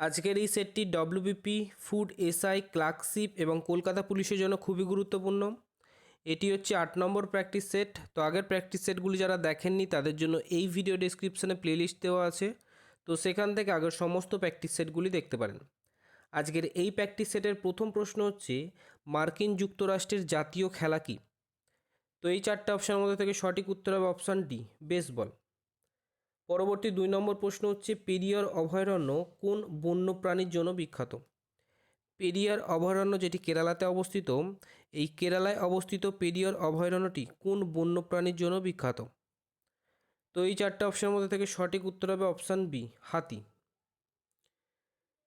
আজকের এই সেটটি ডব্লিউবিপি, ফুড, এসআই, ক্লার্কশিপ এবং কলকাতা পুলিশের জন্য খুবই গুরুত্বপূর্ণ। এটি হচ্ছে আট নম্বর প্র্যাকটিস সেট। তো আগের প্র্যাকটিস সেটগুলি যারা দেখেননি, তাদের জন্য এই ভিডিও ডেসক্রিপশনে প্লেলিস্ট দেওয়া আছে। তো সেখান থেকে আগের সমস্ত প্র্যাকটিস সেটগুলি দেখতে পারেন। আজকের এই প্র্যাকটিস সেটের প্রথম প্রশ্ন হচ্ছে, মার্কিন যুক্তরাষ্ট্রের জাতীয় খেলা কী? তো এই চারটে অপশানের মধ্যে থেকে সঠিক উত্তর হবে অপশান ডি, বেসবল। পরবর্তী দুই নম্বর প্রশ্ন হচ্ছে, পেরিয়ার অভয়ারণ্য কোন বন্যপ্রাণীর জন্য বিখ্যাত? পেরিয়ার অভয়ারণ্য যেটি কেরালাতে অবস্থিত, এই কেরালায় অবস্থিত পেরিয়ার অভয়ারণ্যটি কোন বন্যপ্রাণীর জন্য বিখ্যাত? তো এই চারটে অপশনের মধ্যে থেকে সঠিক উত্তর হবে অপশান বি হাতি।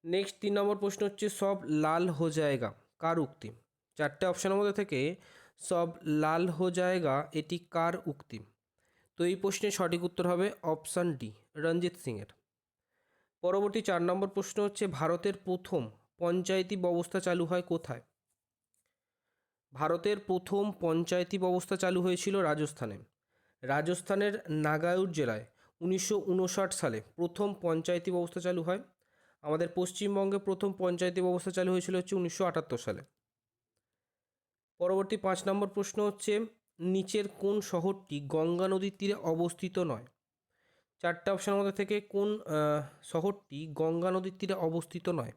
নেক্সট তিন নম্বর প্রশ্ন হচ্ছে, সব লাল হো জায়গা কার উক্তি চারটে অপশনের মধ্যে থেকে সব লাল হো জায়গা এটি কার উক্তি তো এই প্রশ্নের সঠিক উত্তর হবে অপশান ডি, রঞ্জিত সিংয়ের। পরবর্তী চার নম্বর প্রশ্ন হচ্ছে, ভারতের প্রথম পঞ্চায়েতি ব্যবস্থা চালু হয় কোথায়? ভারতের প্রথম পঞ্চায়েতি ব্যবস্থা চালু হয়েছিল রাজস্থানে। রাজস্থানের নাগাউর জেলায় উনিশশো উনষাট সালে প্রথম পঞ্চায়েতি ব্যবস্থা চালু হয়। আমাদের পশ্চিমবঙ্গে প্রথম পঞ্চায়েতি ব্যবস্থা চালু হয়েছিল হচ্ছে উনিশশো আটাত্তর সালে। পরবর্তী পাঁচ নম্বর প্রশ্ন হচ্ছে নিচের কোন শহরটি গঙ্গা নদীর তীরে অবস্থিত নয়? চারটা অপশানের মধ্যে থেকে কোন শহরটি গঙ্গা নদীর তীরে অবস্থিত নয়?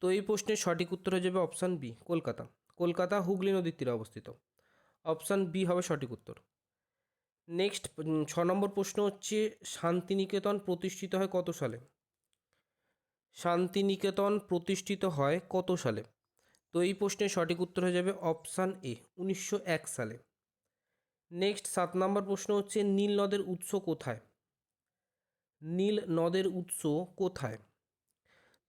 তো এই প্রশ্নের সঠিক উত্তর হয়ে যাবে অপশান বি কলকাতা। কলকাতা হুগলি নদীর তীরে অবস্থিত। অপশান বি হবে সঠিক উত্তর। নেক্সট ছ নম্বর প্রশ্ন হচ্ছে, শান্তিনিকেতন প্রতিষ্ঠিত হয় কত সালে? শান্তিনিকেতন প্রতিষ্ঠিত হয় কত সালে? তো এই প্রশ্নের সঠিক উত্তর হয়ে যাবে অপশান এ উনিশশো এক সালে। নেক্সট সাত নম্বর প্রশ্ন হচ্ছে, নীল নদের উৎস কোথায়? নীল নদের উৎস কোথায়?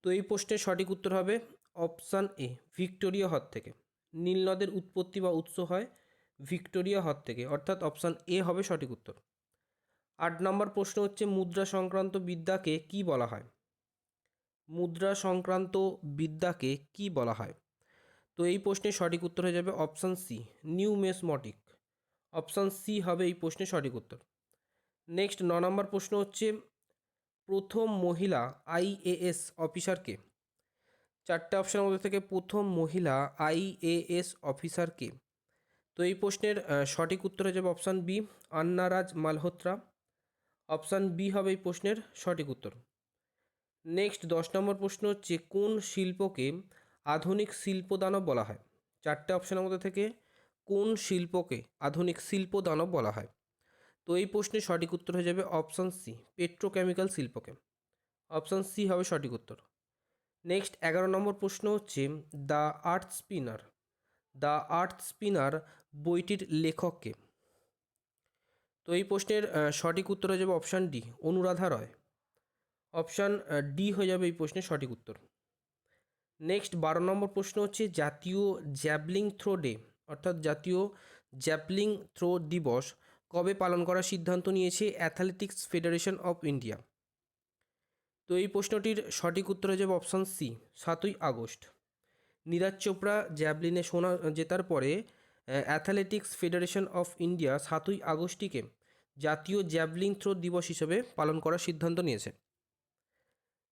তো এই প্রশ্নের সঠিক উত্তর হবে অপশান এ, ভিক্টোরিয়া হ্রদ থেকে। নীল নদের উৎপত্তি বা উৎস হয় ভিক্টোরিয়া হ্রদ থেকে, অর্থাৎ অপশান এ হবে সঠিক উত্তর। আট নম্বর প্রশ্ন হচ্ছে, মুদ্রা সংক্রান্ত বিদ্যাকে কি বলা হয়? মুদ্রা সংক্রান্ত বিদ্যাকে কি বলা হয়? তো এই প্রশ্নের সঠিক উত্তর হয়ে যাবে option C, numismatic. Option C হবে এই প্রশ্নের সঠিক উত্তর। নেক্সট ন নম্বর প্রশ্ন হচ্ছে, প্রথম মহিলা আইএএস অফিসারকে? চারটে অপশানের মধ্যে থেকে প্রথম মহিলা আইএএস অফিসারকে? তো এই প্রশ্নের সঠিক উত্তর হয়ে যাবে option B, Annaraj Malhotra. Option B হবে এই প্রশ্নের সঠিক উত্তর। নেক্সট দশ নম্বর প্রশ্ন হচ্ছে, কোন শিল্পকে আধুনিক শিল্প দানব বলা হয়? চারটে অপশানের মধ্যে থেকে কোন শিল্পকে আধুনিক শিল্প দানব বলা হয়? তো এই প্রশ্নের সঠিক উত্তর হয়ে যাবে অপশান সি পেট্রোকেমিক্যাল শিল্পকে। অপশান সি হবে সঠিক উত্তর। নেক্সট এগারো নম্বর প্রশ্ন হচ্ছে the Earth Spinner the Earth Spinner বইটির লেখককে। তো এই প্রশ্নের সঠিক উত্তর হয়ে যাবে option D Anuradha Roy. Option D হয়ে যাবে এই প্রশ্নের সঠিক উত্তর। নেক্সট বারো নম্বর প্রশ্ন হচ্ছে, জাতীয় জ্যাভলিং থ্রো ডে অর্থাৎ জাতীয় জ্যাভলিং থ্রো দিবস কবে পালন করার সিদ্ধান্ত নিয়েছে অ্যাথলেটিক্স ফেডারেশন অফ ইন্ডিয়া? তো এই প্রশ্নটির সঠিক উত্তর হয়ে যাবে অপশান সি, সাতই আগস্ট। নীরাজ চোপড়া জ্যাভলিনে সোনা জেতার পরে অ্যাথলেটিক্স ফেডারেশন অফ ইন্ডিয়া সাতই আগস্টটিকে জাতীয় জ্যাভলিং থ্রো দিবস হিসেবে পালন করার সিদ্ধান্ত নিয়েছে।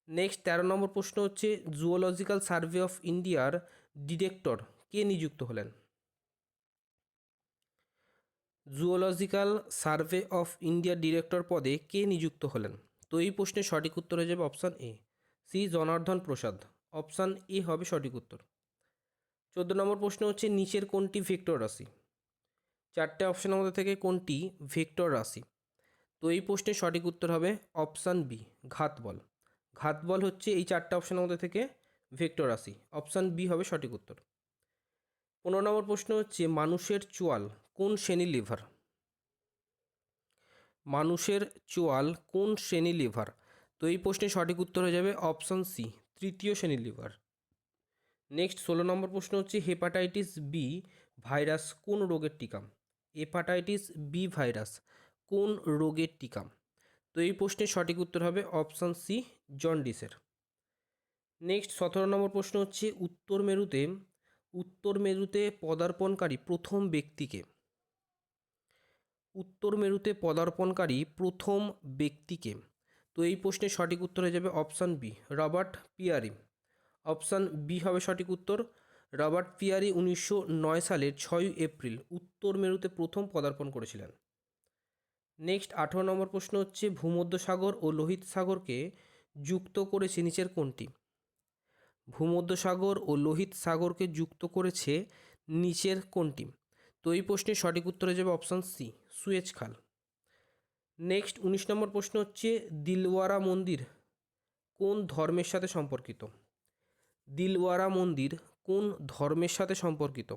নেক্সট তেরো নম্বর প্রশ্ন হচ্ছে, জুওলজিক্যাল সার্ভে অফ ইন্ডিয়ার ডিরেক্টর কে নিযুক্ত হলেন? জুওলজিক্যাল সার্ভে অফ ইন্ডিয়ার ডিরেক্টর পদে কে নিযুক্ত হলেন? তো এই প্রশ্নের সঠিক উত্তর হয়ে যাবে option A, C Janardhan Prasad. Option A হবে সঠিক উত্তর। চোদ্দ নম্বর প্রশ্ন হচ্ছে, নিচের কোনটি ভেক্টর রাশি? চারটে অপশানের মধ্যে থেকে কোনটি ভেক্টর রাশি? তো এই প্রশ্নের সঠিক উত্তর হবে অপশান বি, ঘাত বল। ঘাত বল হচ্ছে এই চারটে অপশানের মধ্যে থেকে ভেক্টর রাশি। অপশান বি হবে সঠিক উত্তর। পনেরো নম্বর প্রশ্ন হচ্ছে, মানুষের চোয়াল কোন শ্রেণির লিভার? মানুষের চোয়াল কোন শ্রেণির লিভার? তো এই প্রশ্নের সঠিক উত্তর হয়ে যাবে অপশান সি, তৃতীয় শ্রেণির লিভার। নেক্সট, ষোলো নম্বর প্রশ্ন হচ্ছে হেপাটাইটিস বি ভাইরাস কোন রোগের টিকা? হেপাটাইটিস বি ভাইরাস কোন রোগের টিকা? তো এই প্রশ্নের সঠিক উত্তর হবে অপশান সি, জন্ডিসের। নেক্সট, সতেরো নম্বর প্রশ্ন হচ্ছে উত্তর মেরুতে উত্তর মেরুতে পদার্পণকারী প্রথম ব্যক্তিকে উত্তর মেরুতে পদার্পণকারী প্রথম ব্যক্তিকে। তো এই প্রশ্নের সঠিক উত্তর হয়ে যাবে option B, Robert Peary. Option B হবে সঠিক উত্তর, রবার্ট পিয়ারি উনিশশো নয় সালের ছয় এপ্রিল উত্তর মেরুতে প্রথম পদার্পণ করেছিলেন। নেক্সট আঠারো নম্বর প্রশ্ন হচ্ছে, ভূমধ্যসাগর ও লোহিত সাগরকে যুক্ত করেছে নিচের কোনটি? ভূমধ্যসাগর ও লোহিত সাগরকে যুক্ত করেছে নিচের কোনটি? তো এই প্রশ্নের সঠিক উত্তর হয়ে যাবে অপশান সি সুয়েজ খাল। নেক্সট উনিশ নম্বর প্রশ্ন হচ্ছে, দিলওয়ারা মন্দির কোন ধর্মের সাথে সম্পর্কিত? দিলওয়ারা মন্দির কোন ধর্মের সাথে সম্পর্কিত?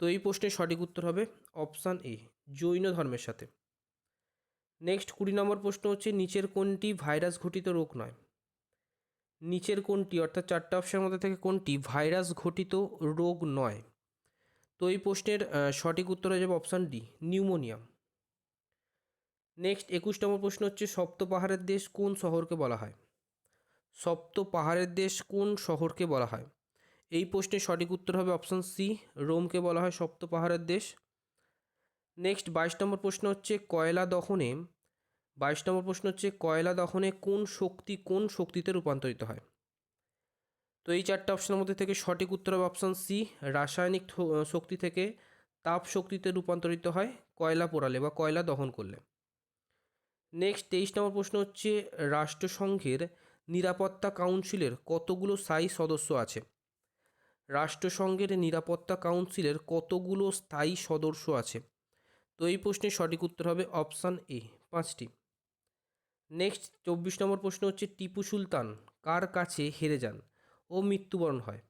তো এই প্রশ্নের সঠিক উত্তর হবে অপশান এ, জৈন ধর্মের সাথে। নেক্সট কুড়ি নম্বর প্রশ্ন হচ্ছে, নিচের কোনটি ভাইরাস ঘটিত রোগ নয়? নিচের কোনটি, অর্থাৎ চারটা অপশানের মধ্যে থেকে কোনটি ভাইরাস ঘটিত রোগ নয়? তো এই প্রশ্নের সঠিক উত্তর হয়ে যাবে অপশান ডি, নিউমোনিয়া। নেক্সট একুশ নম্বর প্রশ্ন হচ্ছে, সপ্ত পাহাড়ের দেশ কোন শহরকে বলা হয়? সপ্ত পাহাড়ের দেশ কোন শহরকে বলা হয়? এই প্রশ্নের সঠিক উত্তর হবে অপশান সি রোমকে বলা হয় সপ্ত পাহাড়ের দেশ। নেক্সট বাইশ নম্বর প্রশ্ন হচ্ছে, কয়লা দহনে বাইশ নম্বর প্রশ্ন হচ্ছে, কয়লা দহনে কোন শক্তি কোন শক্তিতে রূপান্তরিত হয়? তো এই চারটে অপশনের মধ্যে থেকে সঠিক উত্তর হবে অপশান সি রাসায়নিক শক্তি থেকে তাপ শক্তিতে রূপান্তরিত হয় কয়লা পোড়ালে বা কয়লা দহন করলে। নেক্সট তেইশ নম্বর প্রশ্ন হচ্ছে, রাষ্ট্রসংঘের নিরাপত্তা কাউন্সিলের কতগুলো স্থায়ী সদস্য আছে? রাষ্ট্রসংঘের নিরাপত্তা কাউন্সিলের কতগুলো স্থায়ী সদস্য আছে? তো এই প্রশ্নের সঠিক উত্তর হবে অপশান এ, পাঁচটি। নেক্সট চব্বিশ নম্বর প্রশ্ন হচ্ছে, টিপু সুলতান কার কাছে হেরে যান ও মৃত্যুবরণ হয়?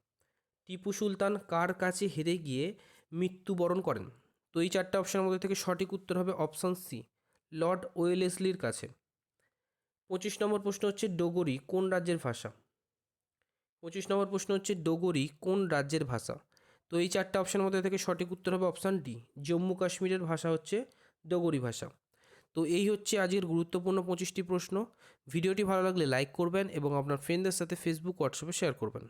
টিপু সুলতান কার কাছে হেরে গিয়ে মৃত্যুবরণ করেন? তো এই চারটে অপশানের মধ্যে থেকে সঠিক উত্তর হবে অপশান সি। লর্ড ওয়েলেসলির কাছে। পঁচিশ নম্বর প্রশ্ন হচ্ছে, ডোগরি কোন রাজ্যের ভাষা? পঁচিশ নম্বর প্রশ্ন হচ্ছে, ডোগরি কোন রাজ্যের ভাষা? তো এই চারটে অপশনের মধ্যে থেকে সঠিক উত্তর হবে অপশান ডি জম্মু কাশ্মীরের ভাষা হচ্ছে ডোগরি ভাষা। তো এই হচ্ছে আজকের গুরুত্বপূর্ণ পঁচিশটি প্রশ্ন। ভিডিওটি ভালো লাগলে লাইক করবেন এবং আপনার ফ্রেন্ডদের সাথে ফেসবুক হোয়াটসঅ্যাপে শেয়ার করবেন।